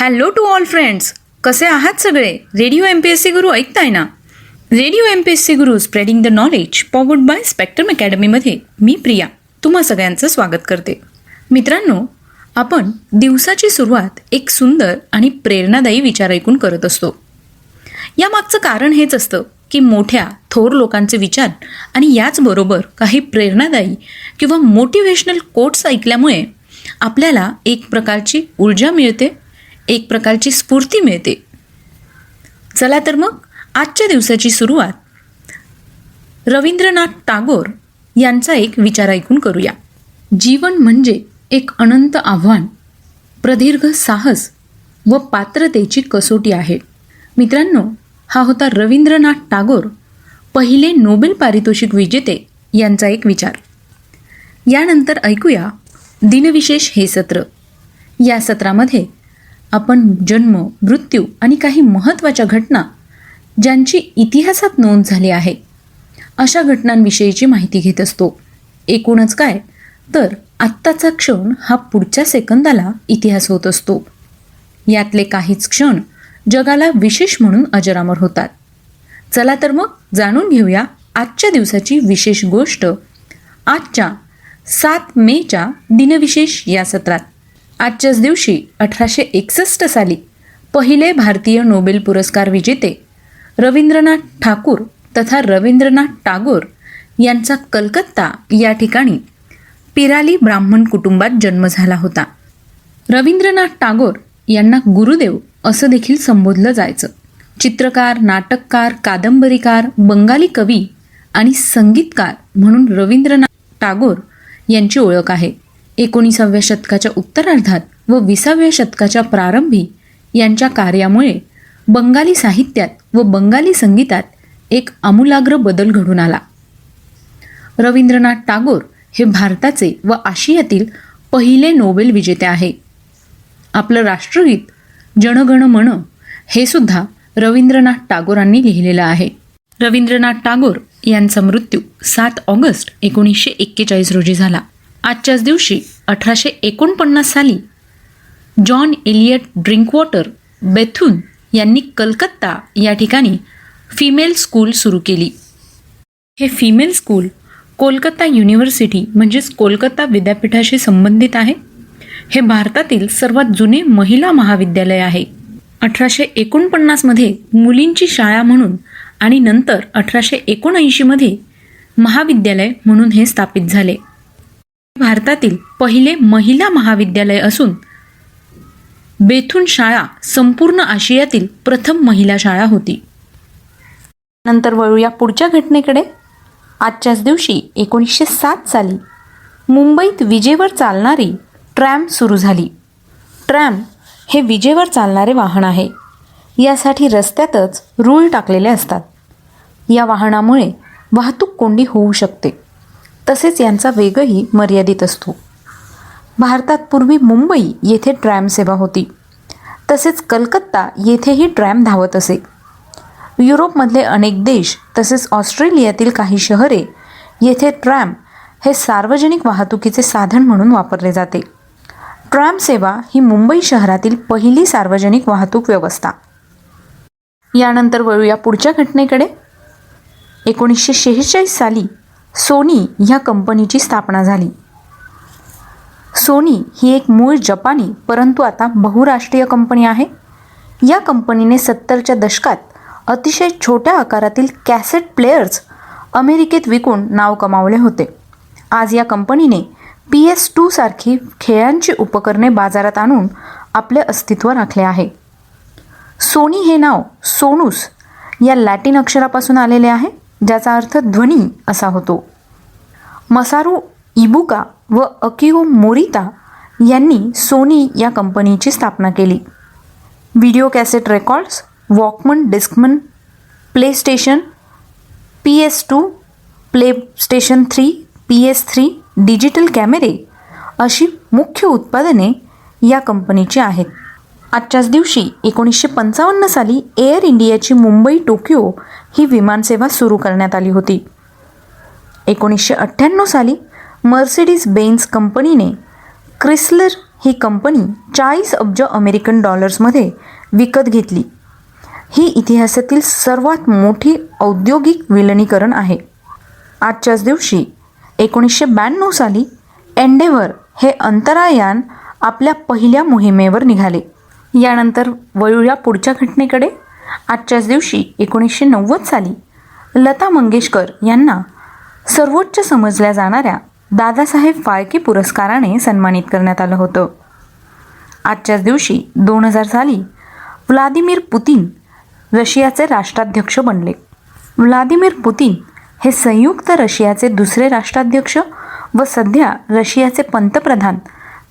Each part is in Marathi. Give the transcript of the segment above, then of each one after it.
हॅलो टू ऑल फ्रेंड्स कसे आहात सगळे? Radio M P S C Guru ऐकताय ना? Radio M P S C Guru spreading the knowledge powered by spectrum अकॅडमीमध्ये मी प्रिया तुम्हा सगळ्यांचं स्वागत करते. मित्रांनो आपण दिवसाची सुरुवात एक सुंदर आणि प्रेरणादायी विचार ऐकून करत असतो. यामागचं कारण हेच असतं की मोठ्या थोर लोकांचे विचार आणि याचबरोबर काही प्रेरणादायी किंवा मोटिव्हेशनल कोट्स ऐकल्यामुळे आपल्याला एक प्रकारची ऊर्जा मिळते एक प्रकारची स्फूर्ती मिळते. चला तर मग आजच्या दिवसाची सुरुवात रवींद्रनाथ टागोर यांचा एक विचार ऐकून करूया. जीवन म्हणजे एक अनंत आव्हान प्रदीर्घ साहस व पात्रतेची कसोटी आहे. मित्रांनो हा होता रवींद्रनाथ टागोर पहिले नोबेल पारितोषिक विजेते यांचा एक विचार. यानंतर ऐकूया दिनविशेष हे सत्र. या सत्रामध्ये आपण जन्म मृत्यू आणि काही महत्त्वाच्या घटना ज्यांची इतिहासात नोंद झाली आहे अशा घटनांविषयीची माहिती घेत असतो. एकूणच काय? तर आत्ताचा क्षण हा पुढच्या सेकंदाला इतिहास होत असतो. यातले काहीच क्षण जगाला विशेष म्हणून अजरामर होतात. चला तर मग जाणून घेऊया आजच्या दिवसाची विशेष गोष्ट आजच्या सात मेच्या दिनविशेष या सत्रात. आजच्याच दिवशी अठराशे एकसष्ट साली पहिले भारतीय नोबेल पुरस्कार विजेते रवींद्रनाथ ठाकूर तथा रवींद्रनाथ टागोर यांचा कलकत्ता या ठिकाणी पिराली ब्राह्मण कुटुंबात जन्म झाला होता. रवींद्रनाथ टागोर यांना गुरुदेव असं देखील संबोधलं जायचं. चित्रकार नाटककार कादंबरीकार बंगाली कवी आणि संगीतकार म्हणून रवींद्रनाथ टागोर यांची ओळख आहे. एकोणीसाव्या शतकाच्या उत्तरार्धात व विसाव्या शतकाच्या प्रारंभी यांच्या कार्यामुळे बंगाली साहित्यात व बंगाली संगीतात एक आमूलाग्र बदल घडून आला. रवींद्रनाथ टागोर हे भारताचे व आशियातील पहिले नोबेल विजेते आहे. आपलं राष्ट्रगीत जनगण मन हे सुद्धा रवींद्रनाथ टागोरांनी लिहिलेलं आहे. रवींद्रनाथ टागोर यांचा मृत्यू सात ऑगस्ट एकोणीसशे एक्केचाळीस रोजी झाला. आजच्याच दिवशी अठराशे एकोणपन्नास साली जॉन एलियट ड्रिंकवॉटर बेथून यांनी कलकत्ता या ठिकाणी फिमेल स्कूल सुरू केली. हे फिमेल स्कूल कोलकाता युनिव्हर्सिटी म्हणजेच कोलकाता विद्यापीठाशी संबंधित आहे. हे भारतातील सर्वात जुने महिला महाविद्यालय आहे. अठराशे एकोणपन्नासमध्ये मुलींची शाळा म्हणून आणि नंतर अठराशे एकोणऐंशीमध्ये महाविद्यालय म्हणून हे स्थापित झाले. भारतातील पहिले महिला महाविद्यालय असून बेथून शाळा संपूर्ण आशियातील प्रथम महिला शाळा होती. नंतर वळूया पुढच्या घटनेकडे. आजच्याच दिवशी एकोणीसशे सात साली मुंबईत विजेवर चालणारी ट्रॅम सुरू झाली. ट्रॅम हे विजेवर चालणारे वाहन आहे. यासाठी रस्त्यातच रूळ टाकलेले असतात. या वाहनामुळे वाहतूक कोंडी होऊ शकते. तसेच यांचा वेगही मर्यादित असतो. भारतात पूर्वी मुंबई येथे ट्रॅम सेवा होती. तसेच कलकत्ता येथेही ट्रॅम धावत असे. युरोपमधले अनेक देश तसेच ऑस्ट्रेलियातील काही शहरे येथे ट्रॅम हे सार्वजनिक वाहतुकीचे साधन म्हणून वापरले जाते. ट्रॅम सेवा ही मुंबई शहरातील पहिली सार्वजनिक वाहतूक व्यवस्था. यानंतर वळूया पुढच्या घटनेकडे. एकोणीसशे शेहेचाळीस साली सोनी ह्या कंपनीची स्थापना झाली. सोनी ही एक मूळ जपानी परंतु आता बहुराष्ट्रीय कंपनी आहे. या कंपनीने सत्तरच्या दशकात अतिशय छोट्या आकारातील कॅसेट प्लेयर्स अमेरिकेत विकून नाव कमावले होते. आज या कंपनीने पी एस टूसारखी खेळांची उपकरणे बाजारात आणून आपले अस्तित्व राखले आहे. सोनी हे नाव सोनूस या लॅटिन अक्षरापासून आलेले आहे ज्याचा अर्थ ध्वनी असा होतो. मसारू इबुका व अकिओ मोरिता यांनी सोनी या कंपनीची स्थापना केली. Video cassette records walkman discman play station P S two play station three P S three digital कॅमेरे अशी मुख्य उत्पादने या कंपनीची आहेत. आजच्याच दिवशी एकोणीसशे पंचावन्न साली एअर इंडियाची मुंबई टोकियो ही विमानसेवा सुरू करण्यात आली होती. एकोणीसशे अठ्ठ्याण्णव साली मर्सिडीज बेन्स कंपनीने क्रिस्लर ही कंपनी चाळीस अब्ज अमेरिकन डॉलर्समध्ये विकत घेतली. ही इतिहासातील सर्वात मोठी औद्योगिक विलनीकरण आहे. आजच्याच दिवशी एकोणीसशे ब्याण्णव साली एंडेव्हर हे अंतरायान आपल्या पहिल्या मोहिमेवर निघाले. यानंतर वळूया पुढच्या घटनेकडे. आजच्याच दिवशी एकोणीसशे नव्वद साली लता मंगेशकर यांना सर्वोच्च समजल्या जाणाऱ्या दादासाहेब फाळके पुरस्काराने सन्मानित करण्यात आलं होतं. आजच्याच दिवशी दोन हजार साली व्लादिमीर पुतीन रशियाचे राष्ट्राध्यक्ष बनले. व्लादिमीर पुतीन हे संयुक्त रशियाचे दुसरे राष्ट्राध्यक्ष व सध्या रशियाचे पंतप्रधान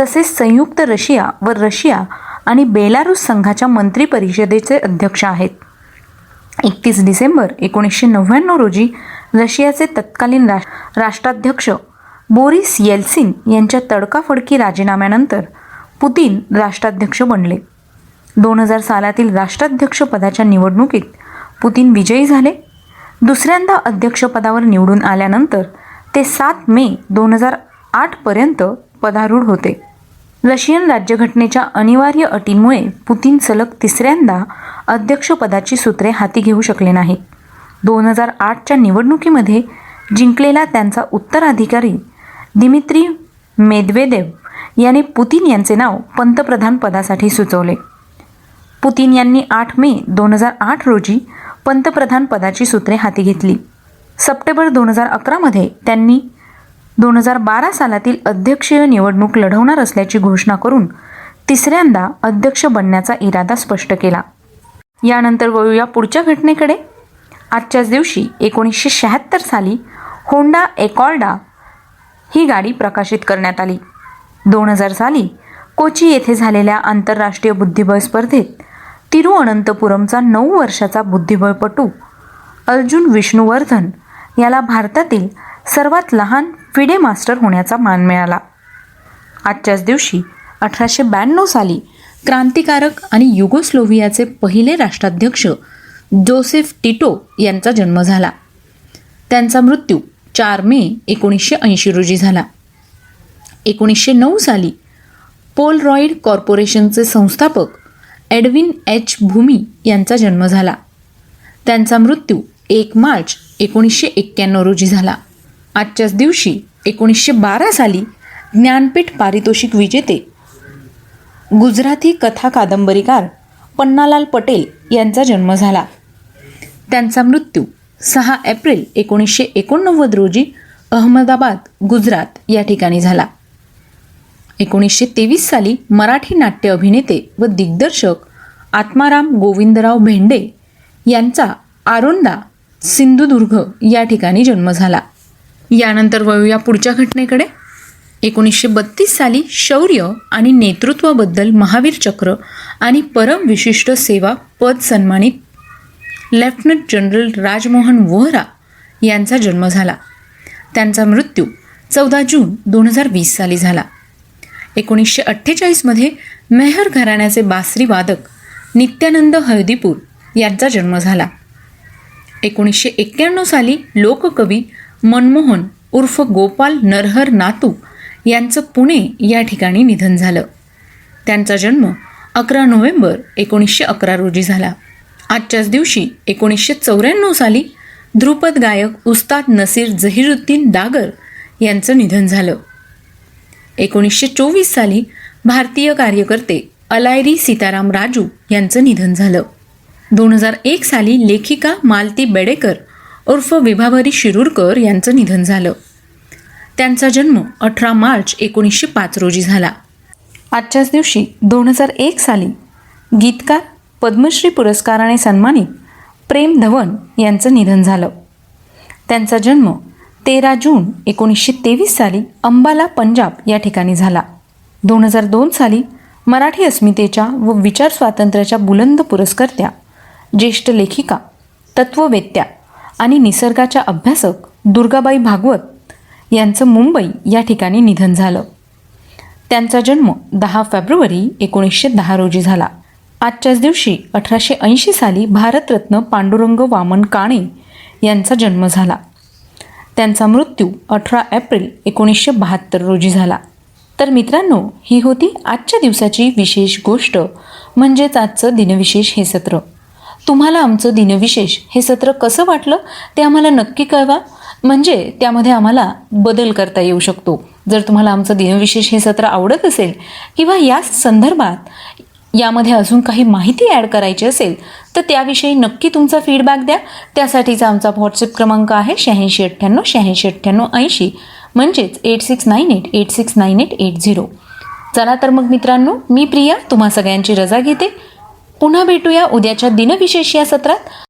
तसेच संयुक्त रशिया व रशिया आणि बेलारूस संघाच्या मंत्री परिषदेचे अध्यक्ष आहेत. एकतीस डिसेंबर एकोणीसशे नव्याण्णव रोजी रशियाचे तत्कालीन राष्ट्र राष्ट्राध्यक्ष बोरिस येल्सिन यांच्या तडकाफडकी राजीनाम्यानंतर पुतीन राष्ट्राध्यक्ष बनले. दोन हजार सालातील राष्ट्राध्यक्षपदाच्या निवडणुकीत पुतीन विजयी झाले. दुसऱ्यांदा अध्यक्षपदावर निवडून आल्यानंतर ते सात मे दोन हजार आठपर्यंत पदारूढ होते. रशियन राज्यघटनेच्या अनिवार्य अटींमुळे पुतीन सलग तिसऱ्यांदा अध्यक्षपदाची सूत्रे हाती घेऊ शकले नाहीत. दोन हजार आठच्या निवडणुकीमध्ये जिंकलेला त्यांचा उत्तराधिकारी दिमित्री मेदवेदेव यांनी पुतीन यांचे नाव पंतप्रधान पदासाठी सुचवले. पुतीन यांनी आठ मे दोन हजार आठ रोजी पंतप्रधान पदाची सूत्रे हाती घेतली. सप्टेंबर दोन हजार अकरामध्ये त्यांनी दोन हजार बारा सालातील अध्यक्षीय निवडणूक लढवणार असल्याची घोषणा करून तिसऱ्यांदा अध्यक्ष बनण्याचा इरादा स्पष्ट केला. यानंतर वळूया पुढच्या घटनेकडे. आजच्याच दिवशी एकोणीसशे शहात्तर साली होंडा एकॉर्डा ही गाडी प्रकाशित करण्यात आली. दोन हजार साली कोची येथे झालेल्या आंतरराष्ट्रीय बुद्धिबळ स्पर्धेत तिरुअनंतपुरमचा नऊ वर्षाचा बुद्धिबळपटू अर्जुन विष्णुवर्धन याला भारतातील सर्वात लहान फिडे मास्टर होण्याचा मान मिळाला. आजच्याच दिवशी अठराशे ब्याण्णव साली क्रांतिकारक आणि युगोस्लोव्हियाचे पहिले राष्ट्राध्यक्ष जोसेफ टिटो यांचा जन्म झाला. त्यांचा मृत्यू चार मे एकोणीसशे ऐंशी रोजी झाला. एकोणीसशे नऊ साली पोलरॉईड कॉर्पोरेशनचे संस्थापक एडविन एच. भूमी यांचा जन्म झाला. त्यांचा मृत्यू एक मार्च एकोणीसशे एक्क्याण्णव रोजी झाला. आजच्याच दिवशी एकोणीसशे बारा साली ज्ञानपीठ पारितोषिक विजेते गुजराती कथा कादंबरीकार पन्नालाल पटेल यांचा जन्म झाला. त्यांचा मृत्यू सहा एप्रिल एकोणीसशे एकोणनव्वद रोजी अहमदाबाद गुजरात या ठिकाणी झाला. एकोणीसशे तेवीस साली मराठी नाट्य अभिनेते व दिग्दर्शक आत्माराम गोविंदराव भेंडे यांचा आरोंदा सिंधुदुर्ग या ठिकाणी जन्म झाला. यानंतर वळूया पुढच्या घटनेकडे. एकोणीसशे बत्तीस साली शौर्य आणि नेतृत्वाबद्दल महावीर चक्र आणि परम विशिष्ट सेवा पद सन्मानित लेफ्टनंट जनरल राजमोहन वोहरा यांचा जन्म झाला. त्यांचा मृत्यू चौदा जून दोन हजार वीस साली झाला. एकोणीसशे अठ्ठेचाळीसमध्ये मेहर घराण्याचे बासरी वादक नित्यानंद हळदीपूर यांचा जन्म झाला. एकोणीसशे एक्क्याण्णव साली लोककवी मनमोहन उर्फ गोपाल नरहर नातू यांचं पुणे या ठिकाणी निधन झालं. त्यांचा जन्म अकरा नोव्हेंबर एकोणीसशे अकरा रोजी झाला. आजच्याच दिवशी एकोणीसशे चौऱ्याण्णव साली ध्रुपद गायक उस्ताद नसीर जहिरुद्दीन डागर यांचं निधन झालं. एकोणीसशे चोवीस साली भारतीय कार्यकर्ते अलायरी सीताराम राजू यांचं निधन झालं. दोन हजार एक साली लेखिका मालती बेडेकर उर्फ विभावरी शिरूरकर यांचं निधन झालं. त्यांचा जन्म अठरा मार्च एकोणीसशे पाच रोजी झाला. आजच्याच दिवशी दोन हजार एक साली गीतकार पद्मश्री पुरस्काराने सन्मानित प्रेम धवन यांचं निधन झालं. त्यांचा जन्म तेरा जून एकोणीसशे तेवीस साली अंबाला पंजाब या ठिकाणी झाला. दोन हजार दोन साली मराठी अस्मितेच्या व विचार स्वातंत्र्याच्या बुलंद पुरस्कर्त्या ज्येष्ठ लेखिका तत्ववेत्या आणि निसर्गाच्या अभ्यासक दुर्गाबाई भागवत यांचं मुंबई या ठिकाणी निधन झालं. त्यांचा जन्म दहा फेब्रुवारी एकोणीसशे दहा रोजी झाला. आजच्याच दिवशी अठराशे ऐंशी साली भारतरत्न पांडुरंग वामन काणे यांचा जन्म झाला. त्यांचा मृत्यू अठरा एप्रिल एकोणीसशे बहात्तर रोजी झाला. तर मित्रांनो ही होती आजच्या दिवसाची विशेष गोष्ट म्हणजेच आजचं दिनविशेष हे सत्र. तुम्हाला आमचं दिनविशेष हे सत्र कसं वाटलं ते आम्हाला नक्की कळवा. म्हणजे त्यामध्ये आम्हाला बदल करता येऊ शकतो. जर तुम्हाला आमचं दिनविशेष हे सत्र आवडत असेल किंवा या संदर्भात यामध्ये अजून काही माहिती ॲड करायची असेल तर त्याविषयी नक्की तुमचा फीडबॅक द्या. त्यासाठीचा आमचा व्हॉट्सअप क्रमांक आहे शहाऐंशी अठ्ठ्याण्णव शहाऐंशी अठ्ठ्याण्णव ऐंशी. म्हणजेच eight six nine eight eight six nine eight eight zero. चला तर मग मित्रांनो मी प्रिया तुम्हा सगळ्यांची रजा घेते. पुन्हा भेटूया उद्याच्या दिनविशेष या सत्रात.